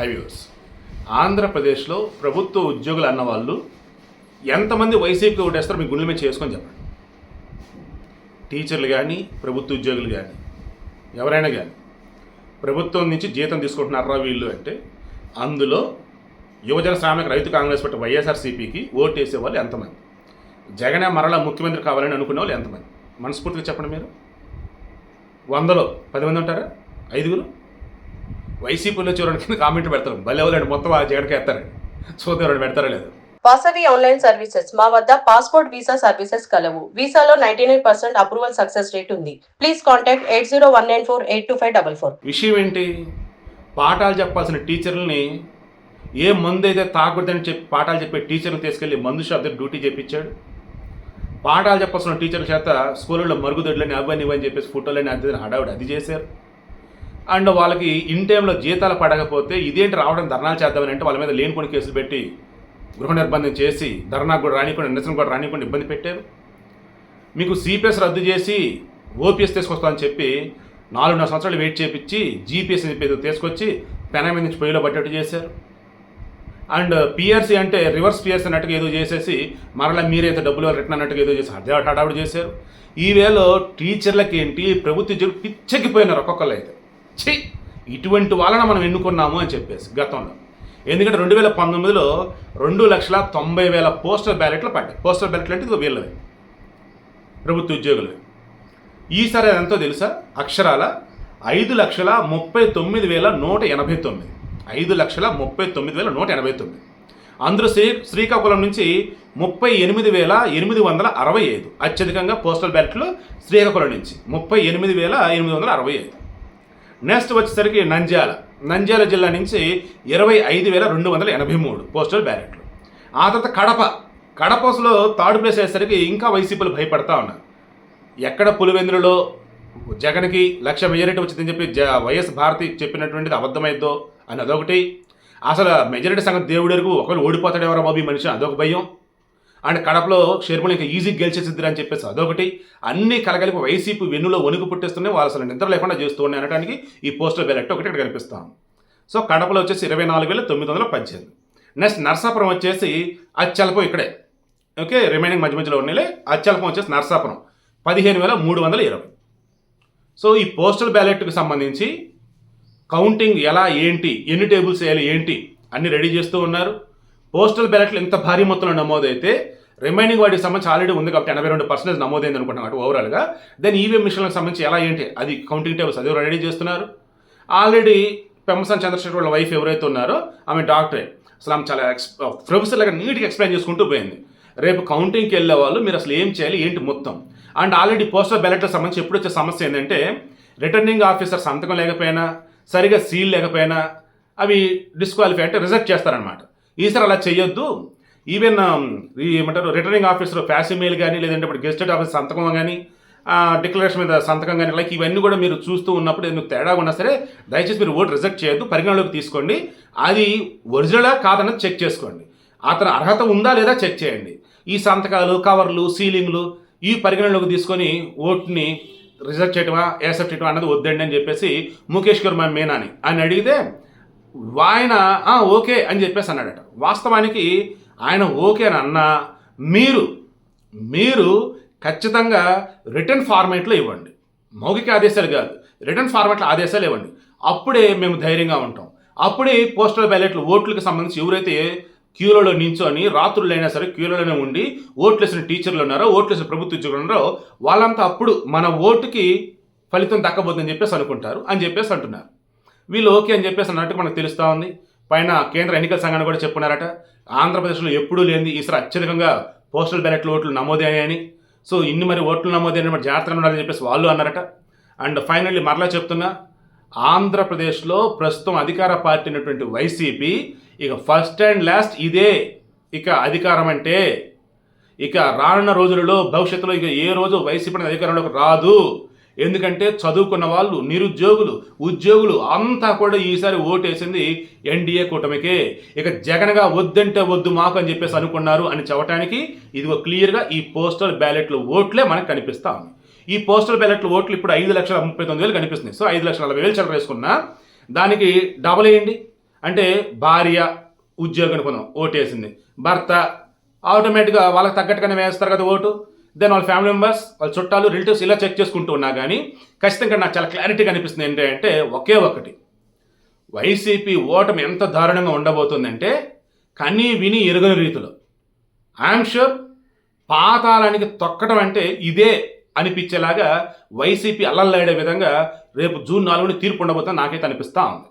హైవ్యూస్ ఆంధ్రప్రదేశ్లో ప్రభుత్వ ఉద్యోగులు అన్న వాళ్ళు ఎంతమంది వైసీపీ ఓటేస్తారో మీ గుండెల మీద చేసుకొని చెప్పండి. టీచర్లు కానీ ప్రభుత్వ ఉద్యోగులు కానీ ఎవరైనా కానీ ప్రభుత్వం నుంచి జీతం తీసుకుంటున్నారా వీళ్ళు అంటే అందులో యువజన శ్రామిక రైతు కాంగ్రెస్ పార్టీ వైఎస్ఆర్సీపీకి ఓటు వేసే వాళ్ళు ఎంతమంది? జగనే మరలా ముఖ్యమంత్రి కావాలని అనుకునే వాళ్ళు ఎంతమంది? మనస్ఫూర్తిగా చెప్పండి మీరు. వందలో పది మంది ఉంటారా? ఐదుగురు? వైసీపీలో చూడండి కింద కామెంట్ పెడతారు? భలే వాళ్ళండి మొత్తం ఆ జగన్కి ఎత్తారండి చూద్దాం పెడతారా లేదు. Vasavi online services. మా వద్ద పాస్పోర్ట్ వీసా సర్వీసెస్ కలవు. వీసాలో ninety nine percent approval success rate ఉంది. Please contact eight zero one nine four eight two five double four. విషయం ఏంటి పాఠాలు చెప్పాల్సిన టీచర్లని ఏ మందు అయితే తాగకూడదని చెప్పి పాఠాలు చెప్పే టీచర్ని తీసుకెళ్ళి మందు షాప్ దగ్గర డ్యూటీ చేపించాడు? పాఠాలు చెప్పాల్సిన టీచర్ల చేత స్కూళ్ళలో మరుగుదొడ్లని అవన్నీ ఇవని చెప్పేసి ఫోటోలని అది హడావిడి అది చేశారు. అండ్ వాళ్ళకి ఇన్ టైంలో జీతాలు పడకపోతే ఇదేంటి రావడం ధర్నాలు చేద్దామని అంటే వాళ్ళ మీద లేనిపోని కేసులు పెట్టి గృహ నిర్బంధం చేసి ధర్నాకు కూడా రానికుండా నిరసన కూడా రానికుండా ఇబ్బంది పెట్టారు. మీకు సిపిఎస్ రద్దు చేసి ఓపీఎస్ తీసుకొస్తామని చెప్పి నాలుగున్నర సంవత్సరాలు వెయిట్ చేపించి జీపీఎస్ అని చెప్పి తీసుకొచ్చి పెనం మీద నుంచి పొయ్యిలో పట్టేట్టు చేశారు. అండ్ పిఆర్సీ అంటే రివర్స్ పిఆర్సీ అన్నట్టుగా ఏదో చేసేసి మరలా మీరైతే డబ్బులు రిటర్న్ అన్నట్టుగా ఏదో చేసి అదే హడావుడు చేశారు. ఈ వేలో టీచర్లకి ఏంటి ప్రభుత్వ ఉద్యోగులు పిచ్చెక్కిపోయినారు ఒక్కొక్కరు అయితే. ఛీ ఇటువంటి వాళ్ళని మనం ఎన్నుకున్నాము అని చెప్పేసి గతంలో. ఎందుకంటే రెండు వేల పంతొమ్మిదిలో రెండు లక్షల తొంభై వేల పోస్టల్ బ్యాలెట్లు పడ్డాయి. పోస్టల్ బ్యాలెట్లు అంటే ఇది వీళ్ళవి. ప్రభుత్వ ఉద్యోగులు ఈసారి అది ఎంతో తెలుసా? అక్షరాల ఐదు లక్షల ముప్పై తొమ్మిది వేల నూట ఎనభై తొమ్మిది. ఐదు లక్షల ముప్పై తొమ్మిది వేల నూట ఎనభై తొమ్మిది. అందులో శ్రీ శ్రీకాకుళం నుంచి ముప్పై ఎనిమిది వేల ఎనిమిది వందల అరవై ఐదు. అత్యధికంగా పోస్టల్ బ్యాలెట్లు శ్రీకాకుళం నుంచి ముప్పై ఎనిమిది వేల ఎనిమిది వందల అరవై ఐదు. నెక్స్ట్ వచ్చేసరికి నంద్యాల. నంద్యాల జిల్లా నుంచి ఇరవై ఐదు వేల రెండు వందల ఎనభై మూడు పోస్టల్ బ్యాలెట్లు ఆ తర్వాత కడప. కడపలో థర్డ్ ప్లేస్ అయ్యేసరికి ఇంకా వైసీపీలు భయపడతా ఉన్నారు. ఎక్కడ పులివెందులలో జగన్కి లక్ష మెజారిటీ వచ్చిందని చెప్పి జ వైఎస్ భారతి చెప్పినటువంటిది అబద్ధమైద్దో అని అదొకటి అసలు మెజారిటీ సంగతి దేవుడు ఒకరు ఒకవేళ ఓడిపోతాడేమరా బాబు ఈ మనిషి అదొక భయం. అండ్ కడపలో షేర్మల్ ఇంకా ఈజీ గెలిచేసిద్దిరా అని చెప్పేసి అదొకటి. అన్ని కలగలిపి వైసీపీ వెన్నులో వణుకు పుట్టిస్తున్నాయి. వాళ్ళు అసలు నిద్ర లేకుండా చేస్తూ ఉన్నాయి అనడానికి ఈ పోస్టల్ బ్యాలెట్ ఒకటి ఇక్కడ కనిపిస్తాం సో కడపలో వచ్చేసి ఇరవై నాలుగు వేల తొమ్మిది వందల పద్దెనిమిది. నెక్స్ట్ నర్సాపురం వచ్చేసి అచ్చలపం ఇక్కడే. ఓకే రిమైనింగ్ మధ్య మధ్యలో ఉన్నాయి అచ్చలపం వచ్చేసి నర్సాపురం. పదిహేను వేల మూడు వందల ఇరవై. సో ఈ పోస్టల్ బ్యాలెట్కి సంబంధించి కౌంటింగ్ ఎలా ఏంటి ఎన్ని టేబుల్స్ వేయాలి ఏంటి అన్ని రెడీ చేస్తూ ఉన్నారు. పోస్టల్ బ్యాలెట్లు ఎంత భారీ మొత్తంలో నమోదైతే రిమైనింగ్ వాటికి సంబంధించి ఆల్రెడీ ఉంది కాబట్టి ఎనభై రెండు పర్సెంటేజ్ నమోదైంది అనుకుంటున్నాం అటు ఓవరాల్గా దెన్ ఈవీఎం మిషన్లకు సంబంధించి ఎలా ఏంటి? అది కౌంటింగ్ టేబుల్స్ అది రెడీ చేస్తున్నారు. ఆల్రెడీ పెంపసన్ చంద్రశేఖర్ వాళ్ళ వైఫ్ ఎవరైతే ఉన్నారో ఆమె డాక్టరే అసలు ఆమె చాలా ఎక్స్ ప్రొఫెసర్ లాగా నీట్గా ఎక్స్ప్లెయిన్ చేసుకుంటూ పోయింది. రేపు కౌంటింగ్కి వెళ్ళే వాళ్ళు మీరు అసలు ఏం చేయాలి ఏంటి మొత్తం? అండ్ ఆల్రెడీ పోస్టల్ బ్యాలెట్లకు సంబంధించి ఎప్పుడు వచ్చే సమస్య ఏంటంటే రిటర్నింగ్ ఆఫీసర్ సంతకం లేకపోయినా సరిగా సీల్ లేకపోయినా అవి డిస్క్వాలిఫై అంటే రిజెక్ట్ చేస్తారనమాట ఈసారి అలా చేయొద్దు ఈవెన్ um, ఈ ఏమంటారు రిటర్నింగ్ ఆఫీసర్ ఫ్యాసిమెయిల్ కానీ లేదంటే ఇప్పుడు గెస్టెడ్ ఆఫీస్ సంతకం కానీ డిక్లరేషన్ మీద సంతకం కానీ లైక్ ఇవన్నీ కూడా మీరు చూస్తూ ఉన్నప్పుడు ఎందుకు తేడా ఉన్నా సరే దయచేసి మీరు ఓటు రిజెక్ట్ చేయొద్దు పరిగణలోకి తీసుకోండి. అది ఒరిజినలా కాదన్నది చెక్ చేసుకోండి. అతను అర్హత ఉందా లేదా చెక్ చేయండి. ఈ సంతకాలు కవర్లు సీలింగ్లు ఈ పరిగణలోకి తీసుకొని ఓట్ని రిజెక్ట్ చేయటమా యాక్సెప్ట్ చేయటమా అన్నది వద్దండి అని చెప్పేసి ముఖేష్ కుర్మా మేనాని. అని అడిగితే ఆయన ఓకే అని చెప్పేసి అన్నాడట. వాస్తవానికి ఆయన ఓకే అని అన్నా మీరు మీరు ఖచ్చితంగా రిటర్న్ ఫార్మేట్లో ఇవ్వండి. మౌఖిక ఆదేశాలు కాదు రిటర్న్ ఫార్మాట్లో ఆదేశాలు ఇవ్వండి. అప్పుడే మేము ధైర్యంగా ఉంటాం. అప్పుడే పోస్టల్ బ్యాలెట్లు ఓట్లకు సంబంధించి ఎవరైతే క్యూలలో నించొని రాత్రులైనా సరే క్యూలలోనే ఉండి ఓట్లు వేసిన టీచర్లు ఉన్నారో ఓట్లు వేసిన ప్రభుత్వ ఉద్యోగులు ఉన్నారో వాళ్ళంతా అప్పుడు మన ఓటుకి ఫలితం దక్కబోతుందని చెప్పేసి అనుకుంటారు అని చెప్పేసి అంటున్నారు. వీళ్ళు ఓకే అని చెప్పేసి అన్నట్టు మనకు తెలుస్తూ ఉంది. పైన కేంద్ర ఎన్నికల సంఘాన్ని కూడా చెప్పున్నారట ఆంధ్రప్రదేశ్లో ఎప్పుడూ లేనిది ఈసారి అత్యధికంగా పోస్టల్ బ్యాలెట్లు ఓట్లు నమోదయ్యాయని. సో ఇన్ని మరి ఓట్లు నమోదైన మరి జాగ్రత్తగా ఉండాలని చెప్పేసి వాళ్ళు అన్నారట. అండ్ ఫైనల్లీ మరలా చెప్తున్నా ఆంధ్రప్రదేశ్లో ప్రస్తుతం అధికార పార్టీ అయినటువంటి వైసీపీ ఇక ఫస్ట్ అండ్ లాస్ట్ ఇదే ఇక అధికారం అంటే ఇక రానున్న రోజులలో భవిష్యత్తులో ఇక ఏ రోజు వైసీపీ అధికారంలోకి రాదు. ఎందుకంటే చదువుకున్న వాళ్ళు నిరుద్యోగులు ఉద్యోగులు అంతా కూడా ఈసారి ఓటేసింది ఎన్డీఏ కూటమికే. ఇక జగన్గా వద్దంటే వద్దు మాకు అని చెప్పేసి అనుకున్నారు అని చెప్పడానికి ఇదిగో క్లియర్గా ఈ పోస్టల్ బ్యాలెట్లు ఓట్లే మనకు కనిపిస్తా ఉంది ఈ పోస్టల్ బ్యాలెట్ల ఓట్లు ఇప్పుడు ఐదు లక్షల ముప్పై తొమ్మిది వేలు కనిపిస్తుంది సో ఐదు లక్షల నలభై వేలు చిల్లర వేసుకున్నా దానికి డబల్ వేయండి. అంటే భార్య ఉద్యోగం కొనం ఓటేసింది. భర్త ఆటోమేటిక్గా వాళ్ళకి తగ్గట్టుగానే వేస్తారు కదా ఓటు. దెన్ వాళ్ళ ఫ్యామిలీ మెంబర్స్ వాళ్ళ చుట్టాలు రిలేటివ్స్ ఇలా చెక్ చేసుకుంటూ ఉన్నా కానీ ఖచ్చితంగా నాకు చాలా క్లారిటీగా అనిపిస్తుంది ఏంటంటే ఒకే ఒకటి. వైసీపీ ఓటమి ఎంత దారుణంగా ఉండబోతుందంటే కని విని ఎరుగని రీతిలో. ఐఎమ్ షూర్ పాతాళానికి తొక్కడం అంటే ఇదే అనిపించేలాగా వైసీపీ అల్లల్లాడే విధంగా రేపు జూన్ నాలుగుని తీర్పు ఉండబోతుందని నాకైతే అనిపిస్తూ ఉంది.